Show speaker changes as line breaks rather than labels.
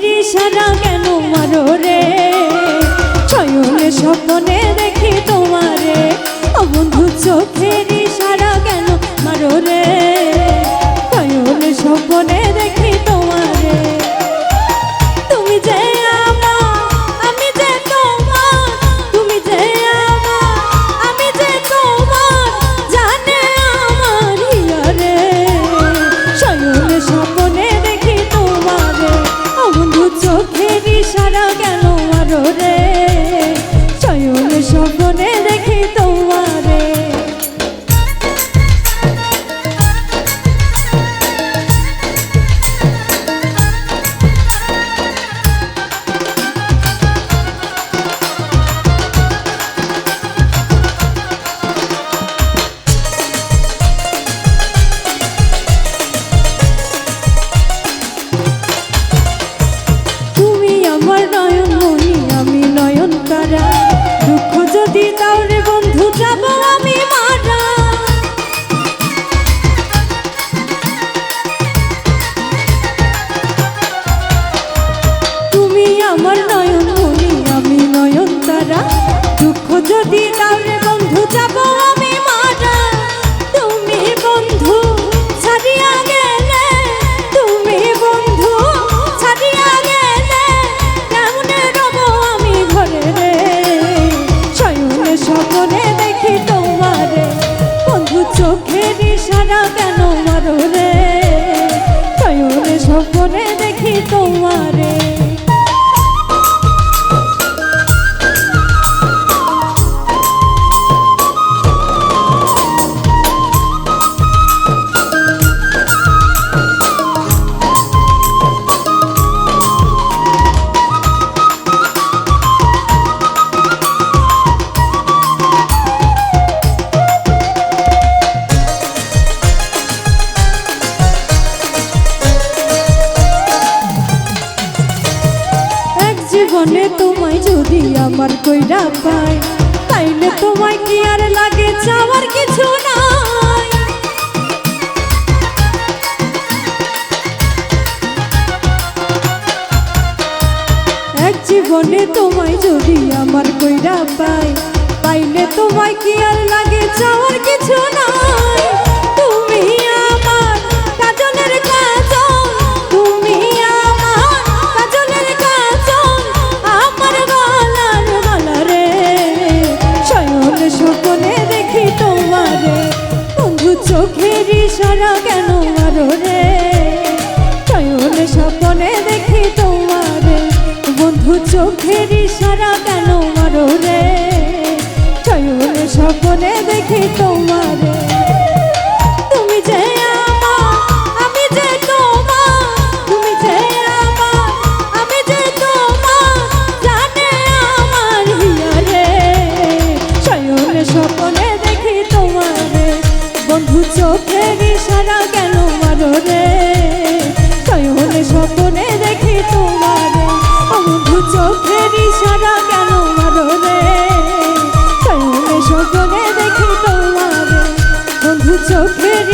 তীরে সারা কেন মারো রে? ছয়নে স্বপ্নে দেখি তোমারে। অবন্ধু চোখের সুরে Chapo. জীবনে তোমায় যদি আমার কইরা পায়, তাইলে তোমায় কি আর লাগে যাওয়ার কিছু নাই? এক জীবনে তোমায় যদি আমার কইরা পায় পাইলে তোমায় কি ইশারা কেন মারো রে? চয়ন স্বপনে দেখি তোমারে। বন্ধু চোখের ইশারা কেন মারো রে? চয়ন স্বপনে দেখি তোমারে। বন্ধু চোখের ইশারা কেন মারো রে? শয়নে স্বপ্নে দেখি তোমারে। বন্ধু চোখের ইশারা কেন মারো রে? শয়নে স্বপ্নে দেখি তোমারে। বন্ধু চোখের